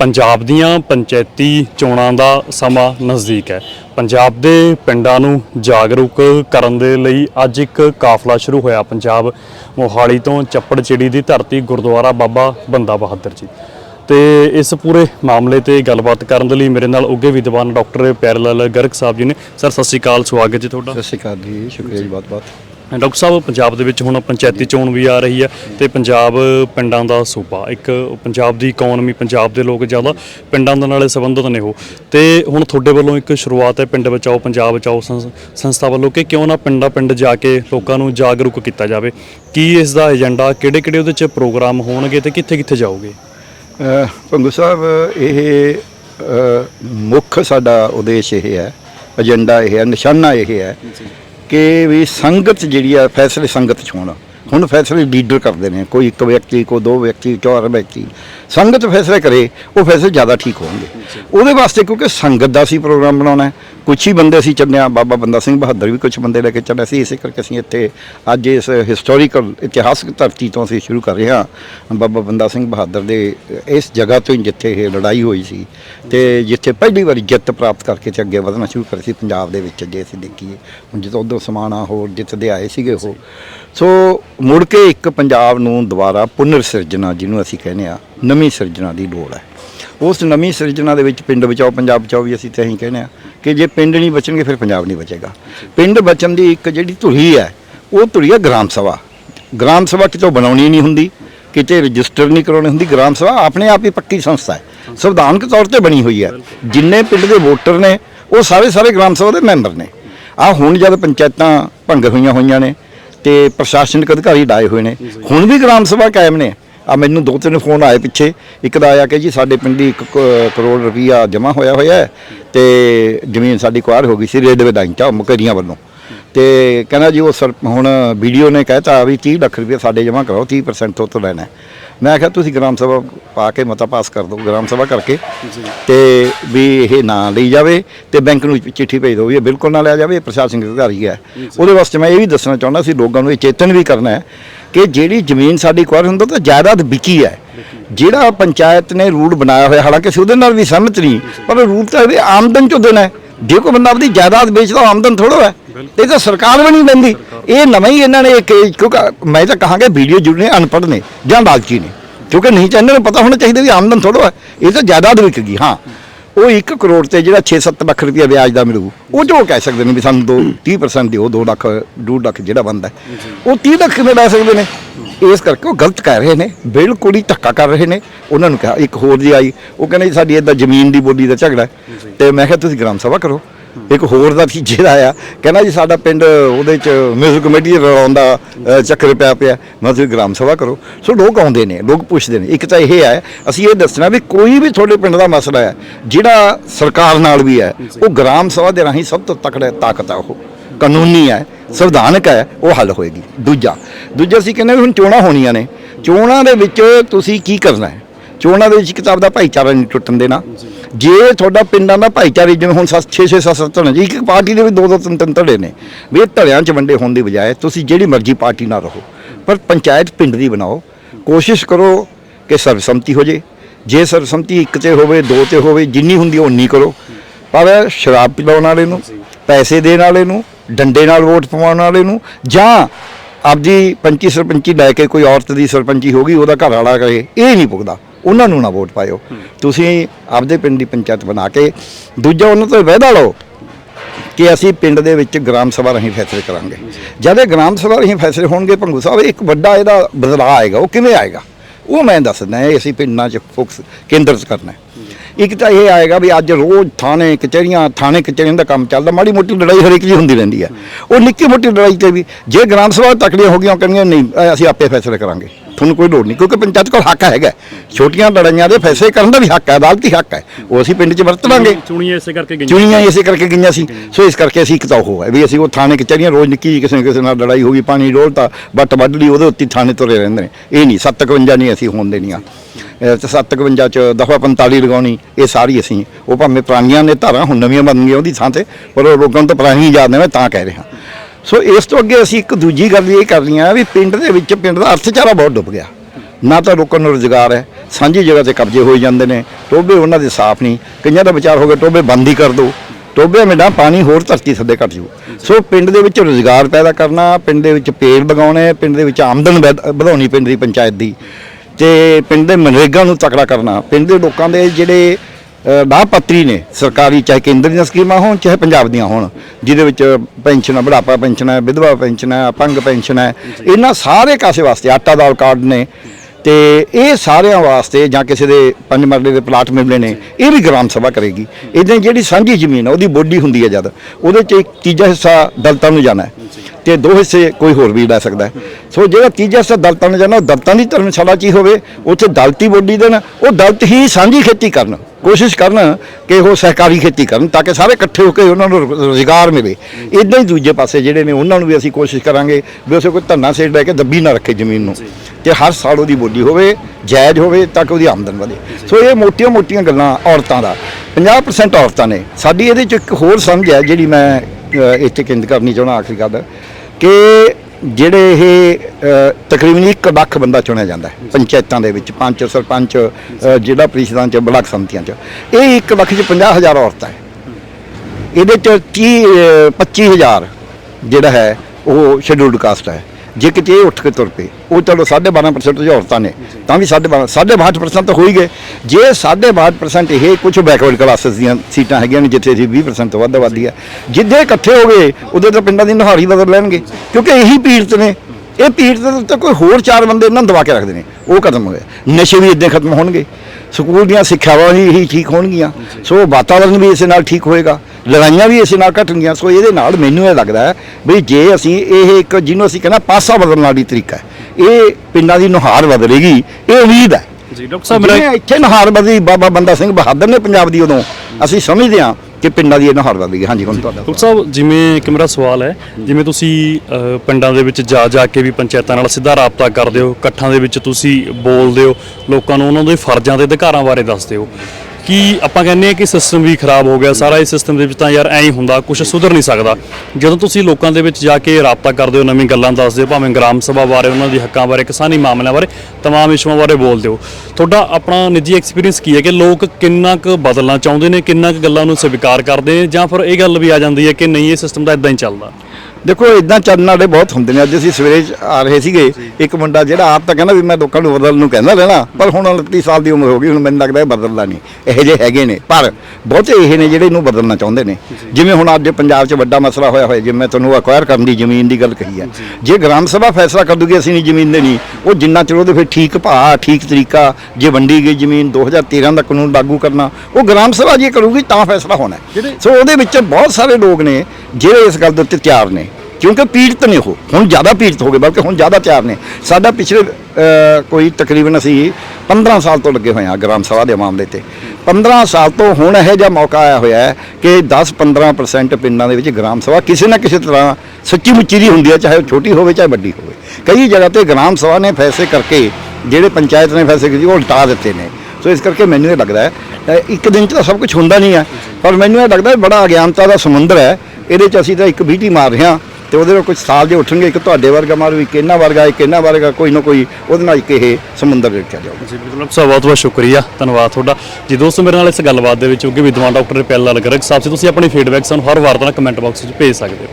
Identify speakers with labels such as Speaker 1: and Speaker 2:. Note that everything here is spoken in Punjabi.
Speaker 1: ਪੰਜਾਬ ਦੀਆਂ ਪੰਚਾਇਤੀ ਚੋਣਾਂ ਦਾ ਸਮਾਂ ਨਜ਼ਦੀਕ ਹੈ। ਪੰਜਾਬ ਦੇ ਪਿੰਡਾਂ ਨੂੰ ਜਾਗਰੂਕ ਕਰਨ ਦੇ ਲਈ ਅੱਜ ਇੱਕ ਕਾਫਲਾ ਸ਼ੁਰੂ ਹੋਇਆ। ਪੰਜਾਬ ਮੋਹਾਲੀ ਤੋਂ ਚੱਪੜਚਿੜੀ ਦੀ ਧਰਤੀ ਗੁਰਦੁਆਰਾ ਬਾਬਾ ਬੰਦਾ ਬਹਾਦਰ ਜੀ। ਤੇ ਇਸ ਪੂਰੇ ਮਾਮਲੇ ਤੇ ਗੱਲਬਾਤ ਕਰਨ ਦੇ ਲਈ ਮੇਰੇ ਨਾਲ ਉੱਗੇ ਵਿਦਵਾਨ ਡਾਕਟਰ ਪਿਆਰਲਾਲ ਗਰਗ ਸਾਹਿਬ ਜੀ ਨੇ। ਸਰ, ਸਤਿ ਸ਼੍ਰੀ ਅਕਾਲ, ਸਵਾਗਤ ਜੀ ਤੁਹਾਡਾ।
Speaker 2: ਸਤਿ ਸ਼੍ਰੀ ਅਕਾਲ ਜੀ, ਸ਼ੁਕਰੀਆ ਜੀ ਬਹੁਤ ਬਹੁਤ
Speaker 1: ਡਾਕਟਰ ਸਾਹਿਬ ਪੰਜਾਬ ਦੇ ਵਿੱਚ ਹੁਣ ਪੰਚਾਇਤੀ ਚੋਣ ਵੀ ਆ ਰਹੀ ਹੈ ਤੇ ਪੰਜਾਬ ਪਿੰਡਾਂ ਦਾ ਸੂਬਾ ਇੱਕ ਪੰਜਾਬ ਦੀ ਇਕਨੋਮੀ ਪੰਜਾਬ ਦੇ ਲੋਕ ਜ਼ਿਆਦਾ ਪਿੰਡਾਂ ਦੇ ਨਾਲੇ ਸੰਬੰਧਿਤ ਨੇ ਉਹ। ਤੇ ਹੁਣ ਤੁਹਾਡੇ ਵੱਲੋਂ ਇੱਕ ਸ਼ੁਰੂਆਤ ਹੈ ਪਿੰਡ ਬਚਾਓ ਪੰਜਾਬ ਬਚਾਓ ਸੰਸ- ਸੰਸਥਾ ਵੱਲੋਂ ਕਿ ਕਿਉਂ ਨਾ ਪਿੰਡਾਂ ਪਿੰਡ ਜਾ ਕੇ ਲੋਕਾਂ ਨੂੰ ਜਾਗਰੂਕ ਕੀਤਾ ਜਾਵੇ? ਕੀ ਇਸ ਦਾ ਏਜੰਡਾ ਕਿਹੜੇ ਕਿਹੜੇ ਉਹਦੇ 'ਚ ਪ੍ਰੋਗਰਾਮ ਹੋਣਗੇ ਤੇ ਕਿੱਥੇ ਕਿੱਥੇ ਜਾਓਗੇ
Speaker 2: ਭੰਗੂ ਸਾਹਿਬ ਇਹ ਮੁੱਖ ਸਾਡਾ ਉਦੇਸ਼ ਇਹ ਹੈ ਏਜੰਡਾ ਇਹ ਹੈ ਨਿਸ਼ਾਨਾ ਇਹ ਹੈ ਕਿ ਵੀ ਸੰਗਤ ਜਿਹੜੀ ਆ, ਫੈਸਲੇ ਸੰਗਤ ਚ ਹੋਣ। ਹੁਣ ਫੈਸਲੇ ਲੀਡਰ ਕਰਦੇ ਨੇ, ਕੋਈ ਇੱਕ ਵਿਅਕਤੀ, ਕੋਈ ਦੋ ਵਿਅਕਤੀ, ਚਾਰ ਵਿਅਕਤੀ। ਸੰਗਤ ਫੈਸਲੇ ਕਰੇ, ਉਹ ਫੈਸਲੇ ਜ਼ਿਆਦਾ ਠੀਕ ਹੋਣਗੇ। ਉਹਦੇ ਵਾਸਤੇ ਕਿਉਂਕਿ ਸੰਗਤ ਦਾ ਸੀ ਪ੍ਰੋਗਰਾਮ ਬਣਾਉਣਾ ਕੁਛ ਹੀ ਬੰਦੇ ਅਸੀਂ ਚੱਲਿਆ ਬਾਬਾ ਬੰਦਾ ਸਿੰਘ ਬਹਾਦਰ ਵੀ ਕੁਝ ਬੰਦੇ ਲੈ ਕੇ ਚੱਲੇ ਸੀ ਇਸੇ ਕਰਕੇ ਅਸੀਂ ਇੱਥੇ ਅੱਜ ਇਸ ਹਿਸਟੋਰੀਕਲ ਇਤਿਹਾਸਕ ਧਰਤੀ ਤੋਂ ਅਸੀਂ ਸ਼ੁਰੂ ਕਰ ਰਹੇ ਹਾਂ। ਬਾਬਾ ਬੰਦਾ ਸਿੰਘ ਬਹਾਦਰ ਦੇ ਇਸ ਜਗ੍ਹਾ ਤੋਂ ਹੀ ਜਿੱਥੇ ਇਹ ਲੜਾਈ ਹੋਈ ਸੀ ਤੇ ਜਿੱਥੇ ਪਹਿਲੀ ਵਾਰੀ ਜਿੱਤ ਪ੍ਰਾਪਤ ਕਰਕੇ ਤੇ ਅੱਗੇ ਵਧਣਾ ਸ਼ੁਰੂ ਕਰੀ ਸੀ ਪੰਜਾਬ ਦੇ ਵਿੱਚ ਜੇ ਅਸੀਂ ਦੇਖੀਏ। ਹੁਣ ਜਦੋਂ ਉਦੋਂ ਸਮਾਣਾ ਹੋਰ ਜਿੱਤਦੇ ਆਏ ਸੀਗੇ ਉਹ। ਸੋ ਮੁੜ ਕੇ ਇੱਕ ਪੰਜਾਬ ਨੂੰ ਦੁਬਾਰਾ ਪੁਨਰ ਸਿਰਜਣਾ ਜਿਹਨੂੰ ਅਸੀਂ ਕਹਿੰਦੇ ਆ ਨਵੀਂ ਸਿਰਜਣਾ ਦੀ ਲੋੜ ਹੈ। ਉਸ ਨਵੀਂ ਸਿਰਜਣਾ ਦੇ ਵਿੱਚ ਪਿੰਡ ਬਚਾਓ, ਪੰਜਾਬ ਬਚਾਓ ਵੀ ਅਸੀਂ ਤਾਂ ਇਹੀ ਕਹਿੰਦੇ ਆ ਕਿ ਜੇ ਪਿੰਡ ਨਹੀਂ ਬਚਣਗੇ ਫਿਰ ਪੰਜਾਬ ਨਹੀਂ ਬਚੇਗਾ। ਪਿੰਡ ਬਚਣ ਦੀ ਇੱਕ ਜਿਹੜੀ ਧੁਰੀ ਹੈ, ਉਹ ਧੁਰੀ ਹੈ ਗ੍ਰਾਮ ਸਭਾ। ਗ੍ਰਾਮ ਸਭਾ ਕਿਤੋਂ ਬਣਾਉਣੀ ਨਹੀਂ ਹੁੰਦੀ, ਕਿਤੇ ਰਜਿਸਟਰ ਨਹੀਂ ਕਰਾਉਣੀ ਹੁੰਦੀ, ਗ੍ਰਾਮ ਸਭਾ ਆਪਣੇ ਆਪ ਹੀ ਪੱਕੀ ਸੰਸਥਾ ਹੈ। ਸੰਵਿਧਾਨਕ ਤੌਰ ਤੇ ਬਣੀ ਹੋਈ ਹੈ। ਜਿੰਨੇ ਪਿੰਡ ਦੇ ਵੋਟਰ ਨੇ, ਉਹ ਸਾਰੇ ਸਾਰੇ ਗ੍ਰਾਮ ਸਭਾ ਦੇ ਮੈਂਬਰ ਨੇ। ਆ ਹੁਣ ਜਦ ਪੰਚਾਇਤਾਂ ਭੰਗ ਹੋਈਆਂ ਹੋਈਆਂ ਨੇ ਤੇ ਪ੍ਰਸ਼ਾਸਨਿਕ ਅਧਿਕਾਰੀ ਡਾਏ ਹੋਏ ਨੇ, ਹੁਣ ਵੀ ਗ੍ਰਾਮ ਸਭਾ ਕਾਇਮ ਨੇ। ਆ ਮੈਨੂੰ ਦੋ ਤਿੰਨ ਫੋਨ ਆਏ ਪਿੱਛੇ। ਇੱਕ ਦਾ ਆਇਆ ਕਿ ਜੀ ਸਾਡੇ ਪਿੰਡ ਦੀ 1 ਕਰੋੜ ਰੁਪਈਆ ਜਮ੍ਹਾਂ ਹੋਇਆ ਹੋਇਆ ਹੈ ਤੇ ਜ਼ਮੀਨ ਸਾਡੀ ਕੁਆਰ ਹੋ ਗਈ ਸੀ ਰੇਲਵੇ ਰੇਡਵੇ ਡਾਂਚਾ ਮੁਕਰੀਆਂ ਵੱਲੋਂ। ਤੇ ਕਹਿੰਦਾ ਜੀ ਉਹ ਸਰ, ਹੁਣ ਵੀਡੀਓ ਨੇ ਕਹਿਤਾ ਵੀ 30 ਲੱਖ ਰੁਪਏ ਸਾਡੇ ਜਮ੍ਹਾਂ ਕਰਾਓ 30% ਉਹ ਤੋਂ ਲੈਣਾ ਮੈਂ ਕਿਹਾ ਤੁਸੀਂ ਗ੍ਰਾਮ ਸਭਾ ਪਾ ਕੇ ਮਤਾ ਪਾਸ ਕਰ ਦਿਓ ਗ੍ਰਾਮ ਸਭਾ ਕਰਕੇ। ਤੇ ਵੀ ਇਹ ਨਾ ਲਈ ਜਾਵੇ ਤੇ ਬੈਂਕ ਨੂੰ ਚਿੱਠੀ ਭੇਜ ਦਿਓ ਵੀ ਇਹ ਬਿਲਕੁਲ ਨਾ ਲਿਆ ਜਾਵੇ ਇਹ ਪ੍ਰਸ਼ਾਸਨਿਕ ਅਧਿਕਾਰੀ ਹੈ। ਉਹਦੇ ਵਾਸਤੇ ਮੈਂ ਇਹ ਵੀ ਦੱਸਣਾ ਚਾਹੁੰਦਾ ਸੀ ਲੋਕਾਂ ਨੂੰ ਇਹ ਚੇਤਨ ਵੀ ਕਰਨਾ ਹੈ ਕਿ ਜਿਹੜੀ ਜ਼ਮੀਨ ਸਾਡੀ ਕੁਆਰ ਹੁੰਦਾ ਤਾਂ ਜਾਇਦਾਦ ਵਿਕੀ ਹੈ। ਜਿਹੜਾ ਪੰਚਾਇਤ ਨੇ ਰੂਲ ਬਣਾਇਆ ਹੋਇਆ ਹਾਲਾਂਕਿ ਅਸੀਂ ਉਹਦੇ ਨਾਲ ਵੀ ਸਹਿਮਤ ਨਹੀਂ ਪਰ ਰੂਲ ਤਾਂ ਇਹਦੇ ਆਮਦਨ ਚੋਂ ਦੇਣਾ ਹੈ। ਜੇ ਕੋਈ ਬੰਦਾ ਆਪਣੀ ਜਾਇਦਾਦ ਵੇਚਦਾ ਆਮਦਨ ਥੋੜੋ ਹੈ। ਇਹ ਤਾਂ ਸਰਕਾਰ ਵੀ ਨਹੀਂ ਦਿੰਦੀ ਇਹ ਨਵਾਂ ਹੀ ਇਹਨਾਂ ਨੇ ਇੱਕ ਕਿਉਂਕਿ ਮੈਂ ਤਾਂ ਕਹਾਂਗਾ ਵੀਡੀਓ ਜੁੜਨੇ ਅਨਪੜ੍ਹ ਨੇ ਜਾਂ ਲਾਲਚੀ ਨੇ। ਕਿਉਂਕਿ ਨਹੀਂ ਤਾਂ ਇਹਨਾਂ ਨੂੰ ਪਤਾ ਹੋਣਾ ਚਾਹੀਦਾ ਵੀ ਆਮਦਨ ਥੋੜੋ ਹੈ ਇਹ ਤਾਂ ਜਾਇਦਾਦ ਵਿਕ ਗਈ ਹਾਂ। ਉਹ 1 ਕਰੋੜ ਤੇ ਜਿਹੜਾ 6-7 ਲੱਖ ਰੁਪਏ ਵਿਆਜ ਦਾ ਮਿਲੂ ਉਹ ਜੋ ਕਹਿ ਸਕਦੇ ਨੇ ਵੀ ਸਾਨੂੰ ਦੋ 30% ਦਿਓ 2 ਲੱਖ 2 ਲੱਖ ਜਿਹੜਾ ਬੰਦਾ ਹੈ, ਉਹ 30 ਲੱਖ ਕਿਵੇਂ ਲੈ ਸਕਦੇ ਨੇ? ਇਸ ਕਰਕੇ ਉਹ ਗਲਤ ਕਹਿ ਰਹੇ ਨੇ ਬਿਲਕੁਲ ਹੀ ਧੱਕਾ ਕਰ ਰਹੇ ਨੇ। ਉਹਨਾਂ ਨੂੰ ਕਿਹਾ ਇੱਕ ਹੋਰ ਜੀ ਆਈ ਉਹ ਕਹਿੰਦੇ ਜੀ ਸਾਡੀ ਇਦਾਂ ਜ਼ਮੀਨ ਦੀ ਬੋਲੀ ਦਾ ਝਗੜਾ ਹੈ। ਤੇ ਮੈਂ ਕਿਹਾ ਤੁਸੀਂ ਗ੍ਰਾਮ ਸਭਾ ਕਰੋ। ਇੱਕ ਹੋਰ ਦਾ ਤੀਜੇ ਦਾ ਆ ਕਹਿੰਦਾ ਜੀ ਸਾਡਾ ਪਿੰਡ ਉਹਦੇ ਚ ਮਿਊਜ਼ਿਕ ਕਮੇਟੀ ਰਲਾਉਣ ਦਾ ਅ, ਚੱਕਰ ਪਿਆ ਪਿਆ। ਮੈਂ ਤੁਸੀਂ ਗ੍ਰਾਮ ਸਭਾ ਕਰੋ। ਸੋ ਲੋਕ ਆਉਂਦੇ ਨੇ ਲੋਕ ਪੁੱਛਦੇ ਨੇ। ਇੱਕ ਤਾਂ ਇਹ ਹੈ ਅਸੀਂ ਇਹ ਦੱਸਣਾ ਵੀ ਕੋਈ ਵੀ ਤੁਹਾਡੇ ਪਿੰਡ ਦਾ ਮਸਲਾ ਹੈ ਜਿਹੜਾ ਸਰਕਾਰ ਨਾਲ ਵੀ ਹੈ ਉਹ ਗ੍ਰਾਮ ਸਭਾ ਦੇ ਰਾਹੀਂ ਸਭ ਤੋਂ ਤਕੜਾ ਤਾਕਤ ਆ ਉਹ। ਕਾਨੂੰਨੀ ਹੈ ਸੰਵਿਧਾਨਕ ਹੈ ਉਹ ਹੱਲ ਹੋਏਗੀ। ਦੂਜਾ ਦੂਜਾ ਅਸੀਂ ਕਹਿੰਦੇ ਵੀ ਹੁਣ ਚੋਣਾਂ ਹੋਣੀਆਂ ਨੇ। ਚੋਣਾਂ ਦੇ ਵਿੱਚ ਤੁਸੀਂ ਕੀ ਕਰਨਾ ਹੈ? ਚੋਣਾਂ ਦੇ ਵਿੱਚ ਕਿਤਾਬ ਦਾ ਭਾਈਚਾਰਾ ਨਹੀਂ ਟੁੱਟਣ ਦੇਣਾ। ਜੇ ਤੁਹਾਡਾ ਪਿੰਡਾਂ ਦਾ ਭਾਈਚਾਰੇ ਜਿਵੇਂ ਹੁਣ 6 6 7 7 ਧੜੇ ਜੀ ਇੱਕ ਪਾਰਟੀ ਦੇ ਵੀ ਦੋ ਦੋ ਤਿੰਨ ਤਿੰਨ ਧੜੇ ਨੇ। ਵੀ ਇਹ ਧੜਿਆਂ 'ਚ ਵੰਡੇ ਹੋਣ ਦੀ ਬਜਾਏ ਤੁਸੀਂ ਜਿਹੜੀ ਮਰਜ਼ੀ ਪਾਰਟੀ ਨਾਲ ਰਹੋ, ਪਰ ਪੰਚਾਇਤ ਪਿੰਡ ਦੀ ਬਣਾਓ। ਕੋਸ਼ਿਸ਼ ਕਰੋ ਕਿ ਸਰਬਸੰਮਤੀ ਹੋ ਜੇ। ਜੇ ਸਰਬਸੰਮਤੀ ਇੱਕ ਤੇ ਹੋਵੇ, ਦੋ ਤੇ ਹੋਵੇ, ਜਿੰਨੀ ਹੁੰਦੀ ਹੈ ਉਨੀ ਕਰੋ। ਭਾਵੇਂ ਸ਼ਰਾਬ ਪਿਲਾਉਣ ਵਾਲੇ ਨੂੰ, ਪੈਸੇ ਦੇਣ ਵਾਲੇ ਨੂੰ, ਡੰਡੇ ਨਾਲ ਵੋਟ ਪਵਾਉਣ ਵਾਲੇ ਨੂੰ, ਜਾਂ ਆਪਦੀ ਪੰਚੀ ਸਰਪੰਚੀ ਲੈ ਕੇ ਕੋਈ ਔਰਤ ਦੀ ਸਰਪੰਚੀ ਹੋ ਗਈ, ਉਹਦਾ ਘਰ ਵਾਲਾ ਕਹੇ, ਇਹ ਨਹੀਂ ਪੁੱਗਦਾ। ਉਹਨਾਂ ਨੂੰ ਨਾ ਵੋਟ ਪਾਇਓ। ਤੁਸੀਂ ਆਪਦੇ ਪਿੰਡ ਦੀ ਪੰਚਾਇਤ ਬਣਾ ਕੇ ਦੂਜਾ ਉਹਨਾਂ ਤੋਂ ਵਾਅਦਾ ਲਓ ਕਿ ਅਸੀਂ ਪਿੰਡ ਦੇ ਵਿੱਚ ਗ੍ਰਾਮ ਸਭਾ ਰਾਹੀਂ ਫੈਸਲੇ ਕਰਾਂਗੇ। ਜਦ ਇਹ ਗ੍ਰਾਮ ਸਭਾ ਰਾਹੀਂ ਫੈਸਲੇ ਹੋਣਗੇ, ਪੰਗੂ ਸਾਹਿਬ, ਇੱਕ ਵੱਡਾ ਇਹਦਾ ਬਦਲਾਅ ਆਏਗਾ, ਉਹ ਕਿਵੇਂ ਆਏਗਾ? ਉਹ ਮੈਂ ਦੱਸਦਾ ਇਹ ਅਸੀਂ ਪਿੰਡਾਂ 'ਚ ਫੋਕਸ ਕੇਂਦਰਿਤ ਕਰਨਾ ਇੱਕ ਤਾਂ ਇਹ ਆਏਗਾ ਵੀ ਅੱਜ ਰੋਜ਼ ਥਾਣੇ, ਕਚਹਿਰੀਆਂ ਥਾਣੇ, ਕਚਹਿਰੀਆਂ ਦਾ ਕੰਮ ਚੱਲਦਾ, ਮਾੜੀ ਮੋਟੀ ਲੜਾਈ ਹਰੇਕ ਦੀ ਹੁੰਦੀ ਰਹਿੰਦੀ ਹੈ। ਉਹ ਨਿੱਕੀ ਮੋਟੀ ਲੜਾਈ ਤੇ ਵੀ ਜੇ ਗ੍ਰਾਮ ਸਭਾ ਤਕੜੀਆਂ ਹੋ ਗਈਆਂ, ਉਹ ਕਹਿੰਦੀਆਂ, ਨਹੀਂ, ਅਸੀਂ ਆਪੇ ਫੈਸਲੇ ਕਰਾਂਗੇ। ਤੁਹਾਨੂੰ ਕੋਈ ਲੋੜ ਨਹੀਂ ਕਿਉਂਕਿ ਪੰਚਾਇਤ ਕੋਲ ਹੱਕ ਹੈਗਾ। ਛੋਟੀਆਂ ਲੜਾਈਆਂ ਦੇ ਫੈਸਲੇ ਕਰਨ ਦਾ ਵੀ ਹੱਕ ਹੈ ਅਦਾਲਤੀ ਹੱਕ ਹੈ। ਉਹ ਅਸੀਂ ਪਿੰਡ 'ਚ ਵਰਤ ਲਾਂਗੇ।
Speaker 1: ਚੁਣੀਆਂ ਇਸੇ ਕਰਕੇ ਗਈਆਂ।
Speaker 2: ਚੁਣੀਆਂ ਇਸੇ ਕਰਕੇ ਗਈਆਂ ਸੀ। ਸੋ ਇਸ ਕਰਕੇ ਅਸੀਂ ਇੱਕ ਤਾਂ ਉਹ ਹੈ ਵੀ ਅਸੀਂ ਉਹ ਥਾਣੇ ਕਚਹਿਰੀਆਂ ਰੋਜ਼ ਨਿੱਕੀ ਕਿਸੇ ਨਾ ਕਿਸੇ ਨਾਲ ਲੜਾਈ ਹੋ ਗਈ ਪਾਣੀ ਡੋਲਤਾ ਬੱਟ ਵੱਢ ਲਈ ਉਹਦੇ ਉੱਤੇ ਥਾਣੇ ਤੁਰੇ ਰਹਿੰਦੇ ਨੇ। ਇਹ ਨਹੀਂ 751 ਨਹੀਂ ਅਸੀਂ ਹੋਣ ਦੇਣੀਆਂ। ਅਹ ਤੇ 751 ਚ ਦਫਾ 45 ਲਗਾਉਣੀ ਇਹ ਸਾਰੀ ਅਸੀਂ ਉਹ ਭਾਵੇਂ ਪੁਰਾਣੀਆਂ ਨੇ ਧਾਰਾਂ ਹੁਣ ਨਵੀਆਂ ਬਣ ਗਈਆਂ ਉਹਦੀ ਥਾਂ ਤੇ ਪਰ ਉਹ ਲੋਕਾਂ ਨੂੰ ਤਾਂ ਪੁਰਾਣੀ ਯਾਦ ਨੇ ਮੈਂ ਤਾਂ ਕਹਿ ਰਿਹਾ। ਸੋ ਇਸ ਤੋਂ ਅੱਗੇ ਅਸੀਂ ਇੱਕ ਦੂਜੀ ਗੱਲ ਇਹ ਕਰਨੀ ਆ ਵੀ ਪਿੰਡ ਦੇ ਵਿੱਚ ਪਿੰਡ ਦਾ ਅਰਥਚਾਰਾ ਬਹੁਤ ਡੁੱਬ ਗਿਆ। ਨਾ ਤਾਂ ਲੋਕਾਂ ਨੂੰ ਰੁਜ਼ਗਾਰ ਹੈ, ਸਾਂਝੀ ਜਗ੍ਹਾ ਤੇ ਕਬਜ਼ੇ ਹੋਈ ਜਾਂਦੇ ਨੇ ਟੋਬੇ ਉਹਨਾਂ ਦੇ ਸਾਫ਼ ਨਹੀਂ, ਕਈਆਂ ਦਾ ਵਿਚਾਰ ਹੋ ਗਿਆ ਟੋਬੇ ਬੰਦ ਹੀ ਕਰ ਦਿਓ ਟੋਬੇ ਮੇਡਾ ਪਾਣੀ ਹੋਰ ਧਰਤੀ ਥੱਲੇ ਘਟ ਜੂ। ਸੋ ਪਿੰਡ ਦੇ ਵਿੱਚ ਰੋਜ਼ਗਾਰ ਪੈਦਾ ਕਰਨਾ, ਪਿੰਡ ਦੇ ਵਿੱਚ ਪੇੜ ਲਗਾਉਣੇ, ਪਿੰਡ ਦੇ ਵਿੱਚ ਆਮਦਨ ਵਧ- ਵਧਾਉਣੀ ਪਿੰਡ ਦੀ ਪੰਚਾਇਤ ਦੀ, ਤੇ ਪਿੰਡ ਦੇ ਮਨਰੇਗਾ ਨੂੰ ਤਕੜਾ ਕਰਨਾ, ਪਿੰਡ ਦੇ ਲੋਕਾਂ ਦੇ ਜਿਹੜੇ ਅ, ਲਾਭਪਾਤਰੀ ਨੇ ਸਰਕਾਰੀ ਚਾਹੇ ਕੇਂਦਰ ਦੀਆਂ ਸਕੀਮਾਂ ਹੋਣ ਚਾਹੇ ਪੰਜਾਬ ਦੀਆਂ ਹੋਣ ਜਿਹਦੇ ਵਿੱਚ ਪੈਨਸ਼ਨ ਹੈ ਬੁਢਾਪਾ ਪੈਨਸ਼ਨ ਹੈ ਵਿਧਵਾ ਪੈਨਸ਼ਨ ਹੈ ਅਪੰਗ ਪੈਨਸ਼ਨ ਹੈ ਇਹਨਾਂ ਸਾਰੇ ਕਾਸੇ ਵਾਸਤੇ ਆਟਾ ਦਾਲ ਕਾਰਡ ਨੇ ਤੇ ਇਹ ਸਾਰਿਆਂ ਵਾਸਤੇ ਜਾਂ ਕਿਸੇ ਦੇ ਪੰਜ ਮਰਲੇ ਦੇ ਪਲਾਟ ਮਿਲਦੇ ਨੇ ਇਹ ਵੀ ਗ੍ਰਾਮ ਸਭਾ ਕਰੇਗੀ। ਇਦਾਂ ਜਿਹੜੀ ਸਾਂਝੀ ਜ਼ਮੀਨ ਹੈ ਉਹਦੀ ਬੋਡੀ ਹੁੰਦੀ ਹੈ ਜਦ ਉਹਦੇ ਚ ਇੱਕ ਤੀਜਾ ਹਿੱਸਾ ਦਲਤਾਂ ਨੂੰ ਜਾਣਾ ਹੈ। ਤੇ ਦੋ ਹਿੱਸੇ ਕੋਈ ਹੋਰ ਵੀ ਲੈ ਸਕਦਾ ਸੋ ਜਿਹੜਾ ਤੀਜਾ ਹਿੱਸਾ ਦਲਤਾਂ ਨੂੰ ਜਾਣਾ ਉਹ ਦਲਤਾਂ ਦੀ ਧਰਮਸ਼ਾਲਾ 'ਚ ਹੀ ਹੋਵੇ ਉੱਥੇ ਦਲਤੀ ਬੋਡੀ ਦੇਣ ਉਹ ਦਲਤ ਹੀ ਸਾਂਝੀ ਖੇਤੀ ਕਰਨ ਕੋਸ਼ਿਸ਼ ਕਰਨ ਕਿ ਉਹ ਸਹਿਕਾਰੀ ਖੇਤੀ ਕਰਨ ਤਾਂ ਕਿ ਸਾਰੇ ਇਕੱਠੇ ਹੋ ਕੇ ਉਹਨਾਂ ਨੂੰ ਰੁਜ਼ਗਾਰ ਮਿਲੇ। ਇਦਾਂ ਹੀ ਦੂਜੇ ਪਾਸੇ ਜਿਹੜੇ ਨੇ ਉਹਨਾਂ ਨੂੰ ਵੀ ਅਸੀਂ ਕੋਸ਼ਿਸ਼ ਕਰਾਂਗੇ ਵੀ ਉਸੇ ਕੋਈ ਧੰਨਾ ਸੇਠ ਲੈ ਕੇ ਦੱਬੀ ਨਾ ਰੱਖੇ ਜ਼ਮੀਨ ਨੂੰ ਤੇ ਹਰ ਸਾਲ ਉਹਦੀ ਬੋਡੀ ਹੋਵੇ ਜਾਇਜ਼ ਹੋਵੇ ਤਾਂ ਕਿ ਉਹਦੀ ਆਮਦਨ ਵਧੇ। ਸੋ ਇਹ ਮੋਟੀਆਂ-ਮੋਟੀਆਂ ਗੱਲਾਂ ਔਰਤਾਂ ਦਾ। 50% ਔਰਤਾਂ ਨੇ। ਸਾਡੀ ਇਹਦੇ ਚ ਇੱਕ ਹੋਰ ਸਮਝ ਹੈ ਜਿਹੜੀ ਮੈਂ ਇੱਥੇ ਕੇਂਦਰ ਕਰਨੀ ਚਾਹੁੰਦਾ ਆਖਰੀ ਗੱਲ ਕਿ ਜਿਹੜੇ ਇਹ ਤਕਰੀਬਨ 1 ਲੱਖ ਬੰਦਾ ਚੁਣਿਆ ਜਾਂਦਾ ਪੰਚਾਇਤਾਂ ਦੇ ਵਿੱਚ ਪੰਚ ਸਰਪੰਚ ਜ਼ਿਲ੍ਹਾ ਪ੍ਰੀਸ਼ਦਾਂ ਚ ਬਲਾਕ ਸੰਮਤੀਆਂ ਚ। ਇਹ 1 ਲੱਖ ਚ 50000 ਔਰਤਾਂ ਹੈ। ਇਹਦੇ ਚ 30 ਅ, 25000 ਜਿਹੜਾ ਹੈ ਉਹ ਸ਼ਡਿਊਲਡ ਕਾਸਟ ਹੈ। ਜੇ ਕਿਤੇ ਇਹ ਉੱਠ ਕੇ ਤੁਰ ਪਏ ਉਹ ਚਲੋ 12.5% ਜੋ ਔਰਤਾਂ ਨੇ ਤਾਂ ਵੀ 12.5 62% ਤਾਂ ਹੋ ਹੀ ਗਏ। ਜੇ 62% ਇਹ ਕੁਝ ਬੈਕਵਰਡ ਕਲਾਸਿਸ ਦੀਆਂ ਸੀਟਾਂ ਹੈਗੀਆਂ ਨੇ ਜਿੱਥੇ ਅਸੀਂ 20% ਤੋਂ ਵੱਧ ਆਬਾਦੀ ਹੈ ਜਿੱਦੇ ਇਕੱਠੇ ਹੋ ਗਏ ਉਹਦੇ ਤਾਂ ਪਿੰਡਾਂ ਦੀ ਨੁਹਾਰੀ ਬਦਲ ਲੈਣਗੇ ਕਿਉਂਕਿ ਇਹੀ ਪੀੜਤ ਨੇ। ਇਹ ਪੀੜਤ ਦੇ ਉੱਤੇ ਕੋਈ ਹੋਰ ਚਾਰ ਬੰਦੇ ਇਹਨਾਂ ਦਬਾ ਕੇ ਰੱਖਦੇ ਨੇ ਉਹ ਖਤਮ ਹੋਏ ਨਸ਼ੇ ਵੀ ਇਦਾਂ ਖਤਮ ਹੋਣਗੇ। ਸਕੂਲ ਦੀਆਂ ਸਿੱਖਿਆਵਾਂ ਵੀ ਇਹੀ ਠੀਕ ਹੋਣਗੀਆਂ। ਸੋ ਵਾਤਾਵਰਣ ਵੀ ਇਸੇ ਨਾਲ ਠੀਕ ਹੋਏਗਾ। ਲੜਾਈਆਂ ਵੀ ਇਸੇ ਨਾਲ ਘਟਣਗੀਆਂ ਸੋ ਇਹਦੇ ਨਾਲ ਮੈਨੂੰ ਇਹ ਲੱਗਦਾ ਹੈ ਵੀ ਜੇ ਅਸੀਂ ਇਹ ਇੱਕ ਜਿਹਨੂੰ ਅਸੀਂ ਕਹਿੰਦਾ ਪਾਸਾ ਬਦਲਣ ਵਾਲੀ ਤਰੀਕਾ ਹੈ ਇਹ ਪਿੰਡਾਂ ਦੀ ਨੁਹਾਰ ਬਦਲੇਗੀ ਇਹ ਉਮੀਦ ਹੈ।
Speaker 1: ਜੀ ਡਾਕਟਰ ਸਾਹਿਬ ਮੇਰਾ
Speaker 2: ਇੱਥੇ ਨੁਹਾਰ ਬਦਲੀ ਬਾਬਾ ਬੰਦਾ ਸਿੰਘ ਬਹਾਦਰ ਨੇ ਪੰਜਾਬ ਦੀ ਉਦੋਂ ਅਸੀਂ ਸਮਝਦੇ ਹਾਂ ਕਿ ਪਿੰਡਾਂ ਦੀ ਇਹ ਨੁਹਾਰ ਬਦਲੀ ਹਾਂਜੀ ਹੁਣ ਤੁਹਾਡਾ
Speaker 1: ਡਾਕਟਰ ਸਾਹਿਬ ਜਿਵੇਂ ਇੱਕ ਮੇਰਾ ਸਵਾਲ ਹੈ ਜਿਵੇਂ ਤੁਸੀਂ ਪਿੰਡਾਂ ਦੇ ਵਿੱਚ ਜਾ ਜਾ ਕੇ ਵੀ ਪੰਚਾਇਤਾਂ ਨਾਲ ਸਿੱਧਾ ਰਾਬਤਾ ਕਰਦੇ ਹੋ ਇਕੱਠਾਂ ਦੇ ਵਿੱਚ ਤੁਸੀਂ ਬੋਲਦੇ ਹੋ ਲੋਕਾਂ ਨੂੰ ਉਹਨਾਂ ਦੇ ਫਰਜ਼ਾਂ ਤੇ ਅਧਿਕਾਰਾਂ ਬਾਰੇ ਦੱਸਦੇ ਹੋ। ਕੀ ਆਪਾਂ ਕਹਿੰਦੇ ਆ ਕਿ ਸਿਸਟਮ ਵੀ ਖਰਾਬ ਹੋ ਗਿਆ ਸਾਰਾ ਇਸ ਸਿਸਟਮ ਦੇ ਵਿੱਚ ਤਾਂ ਯਾਰ ਐਂ ਹੀ ਹੁੰਦਾ ਕੁਝ ਸੁਧਰ ਨਹੀਂ ਸਕਦਾ ਜਦੋਂ ਤੁਸੀਂ ਲੋਕਾਂ ਦੇ ਵਿੱਚ ਜਾ ਕੇ ਰਾਬਤਾ ਕਰਦੇ ਹੋ ਨਵੀਂ ਗੱਲਾਂ ਦੱਸਦੇ ਹੋ ਭਾਵੇਂ ਗ੍ਰਾਮ ਸਭਾ ਬਾਰੇ ਉਹਨਾਂ ਦੀ ਹੱਕਾਂ ਬਾਰੇ ਕਿਸਾਨੀ ਮਾਮਲਿਆਂ ਬਾਰੇ तमाम ਇਸ਼ੂਆਂ ਬਾਰੇ ਬੋਲਦੇ ਹੋ ਤੁਹਾਡਾ ਆਪਣਾ ਨਿੱਜੀ ਐਕਸਪੀਰੀਅੰਸ ਕੀ ਹੈ ਕਿ ਲੋਕ ਕਿੰਨਾ ਕੁ ਬਦਲਣਾ ਚਾਹੁੰਦੇ ਨੇ ਕਿੰਨਾ ਕੁ ਗੱਲਾਂ ਨੂੰ ਸਵੀਕਾਰ ਕਰਦੇ ਨੇ ਜਾਂ ਫਿਰ ਇਹ ਗੱਲ ਵੀ ਆ ਜਾਂਦੀ ਹੈ ਕਿ ਨਹੀਂ ਇਹ ਸਿਸਟਮ ਤਾਂ ਇਦਾਂ ਹੀ ਚੱਲਦਾ
Speaker 2: ਦੇਖੋ ਇਦਾਂ ਚੱਲਣ ਵਾਲੇ ਬਹੁਤ ਹੁੰਦੇ ਨੇ। ਅੱਜ ਅਸੀਂ ਸਵੇਰੇ ਆ ਰਹੇ ਸੀਗੇ ਇੱਕ ਮੁੰਡਾ ਜਿਹੜਾ ਆਪ ਤਾਂ ਕਹਿੰਦਾ ਵੀ ਮੈਂ ਲੋਕਾਂ ਨੂੰ ਬਦਲਣ ਨੂੰ ਕਹਿੰਦਾ ਰਹਿਣਾ ਪਰ ਹੁਣ 29 ਸਾਲ ਦੀ ਉਮਰ ਹੋ ਗਈ ਹੁਣ ਮੈਨੂੰ ਲੱਗਦਾ ਇਹ ਬਦਲਦਾ ਨਹੀਂ। ਇਹੋ ਜਿਹੇ ਹੈਗੇ ਨੇ। ਪਰ ਬਹੁਤੇ ਇਹ ਨੇ ਜਿਹੜੇ ਇਹਨੂੰ ਬਦਲਣਾ ਚਾਹੁੰਦੇ ਨੇ। ਜਿਵੇਂ ਹੁਣ ਅੱਜ ਪੰਜਾਬ 'ਚ ਵੱਡਾ ਮਸਲਾ ਹੋਇਆ ਹੋਇਆ ਜਿਵੇਂ ਮੈਂ ਤੁਹਾਨੂੰ ਅਕਵਾਇਰ ਕਰਨ ਦੀ ਜ਼ਮੀਨ ਦੀ ਗੱਲ ਕਹੀ ਹੈ। ਜੇ। ਗ੍ਰਾਮ ਸਭਾ ਫੈਸਲਾ ਕਰ ਦੂਗੀ ਅਸੀਂ ਨਹੀਂ ਜ਼ਮੀਨ ਦੇਣੀ। ਉਹ ਜਿੰਨਾ ਚਿਰ ਉਹਦੇ ਫਿਰ ਠੀਕ ਭਾਅ ਠੀਕ ਤਰੀਕਾ ਜੇ ਵੰਡੀ ਗਈ ਜ਼ਮੀਨ 2013 ਦਾ ਕਾਨੂੰਨ ਲਾਗੂ ਕਰਨਾ ਉਹ ਗ੍ਰਾਮ ਸਭਾ ਜੇ ਕਰੂਗੀ ਤਾਂ ਫੈਸਲਾ ਹੋਣਾ। ਸੋ ਉਹਦੇ ਵਿੱਚ ਬਹੁਤ ਸਾਰੇ ਲੋਕ ਨੇ ਜਿਹੜੇ ਇਸ ਗੱਲ ਦੇ ਉੱਤੇ ਤਿਆਰ ਨੇ। ਕਿਉਂਕਿ ਪੀੜਤ ਨੇ ਉਹ। ਹੁਣ ਜ਼ਿਆਦਾ ਪੀੜਤ ਹੋ ਗਏ, ਬਲਕਿ ਹੁਣ ਜ਼ਿਆਦਾ ਤਿਆਰ ਨੇ। ਸਾਡਾ ਪਿਛਲੇ ਕੋਈ ਤਕਰੀਬਨ ਅਸੀਂ 15 ਸਾਲ ਤੋਂ ਲੱਗੇ ਹੋਏ ਹਾਂ ਗ੍ਰਾਮ ਸਭਾ ਦੇ ਮਾਮਲੇ ਤੇ। 15 ਸਾਲ ਤੋਂ ਹੁਣ ਇਹੋ ਜਿਹਾ ਮੌਕਾ ਆਇਆ ਹੋਇਆ ਹੈ ਕਿ 10-15% ਪਿੰਡਾਂ ਦੇ ਵਿੱਚ ਗ੍ਰਾਮ ਸਭਾ ਕਿਸੇ ਨਾ ਕਿਸੇ ਤਰ੍ਹਾਂ ਸੱਚੀ ਮੁੱਚੀ ਦੀ ਹੁੰਦੀ ਹੈ, ਚਾਹੇ ਉਹ ਛੋਟੀ ਹੋਵੇ, ਚਾਹੇ ਵੱਡੀ ਹੋਵੇ। ਕਈ ਜਗ੍ਹਾ ਤੇ ਗ੍ਰਾਮ ਸਭਾ ਨੇ ਫੈਸਲੇ ਕਰਕੇ ਜਿਹੜੇ ਪੰਚਾਇਤ ਨੇ ਫੈਸਲੇ ਕੀਤੇ, ਉਹ ਉਲਟਾ ਦਿੱਤੇ ਨੇ। ਸੋ ਇਸ ਕਰਕੇ ਮੈਨੂੰ ਇਹ ਲੱਗਦਾ ਹੈ ਇੱਕ ਦਿਨ 'ਚ ਤਾਂ ਸਭ ਕੁਝ ਹੁੰਦਾ ਨਹੀਂ ਹੈ। ਪਰ ਮੈਨੂੰ ਇਹ ਲੱਗਦਾ ਬੜਾ ਅਗਿਆਨਤਾ ਦਾ ਸਮੁੰਦਰ ਹੈ। ਇਹਦੇ 'ਚ ਅਸੀਂ ਤਾਂ ਇੱਕ ਬੀਟੀ ਮਾਰ ਰਹੇ ਹਾਂ। ਤੇ ਉਹਦੇ ਨਾਲ ਕੁਝ ਸਾਲ ਜੇ ਉੱਠਣਗੇ, ਇੱਕ ਤੁਹਾਡੇ ਵਰਗਾ ਮਾਰੂ, ਇੱਕ ਇਹਨਾਂ ਵਰਗਾ, ਇੱਕ ਇਹਨਾਂ ਵਰਗਾ, ਕੋਈ ਨਾ ਕੋਈ ਉਹਦੇ ਨਾਲ ਇੱਕ ਇਹ ਸਮੁੰਦਰ ਦੇਖਿਆ ਜਾਊਗਾ।
Speaker 1: ਜੀ, ਬਿਲਕੁਲ। ਸਾਹਿਬ ਬਹੁਤ ਬਹੁਤ ਸ਼ੁਕਰੀਆ, ਧੰਨਵਾਦ ਤੁਹਾਡਾ। ਜੀ, ਦੋਸਤੋ, ਮੇਰੇ ਨਾਲ ਇਸ ਗੱਲਬਾਤ ਦੇ ਵਿੱਚ ਕਿਉਂਕਿ ਵਿਦਵਾਨ ਡਾਕਟਰ ਰੁਪੈਲ ਲਾਲ ਗਰਗ ਸਾਹਿਬ ਸੀ ਤੁਸੀਂ ਆਪਣੀ ਫੀਡਬੈਕ ਸਾਨੂੰ ਹਰ ਵਾਰ ਦਾ ਕਮੈਂਟ ਬਾਕਸ ਵਿੱਚ ਭੇਜ ਸਕਦੇ ਹੋ।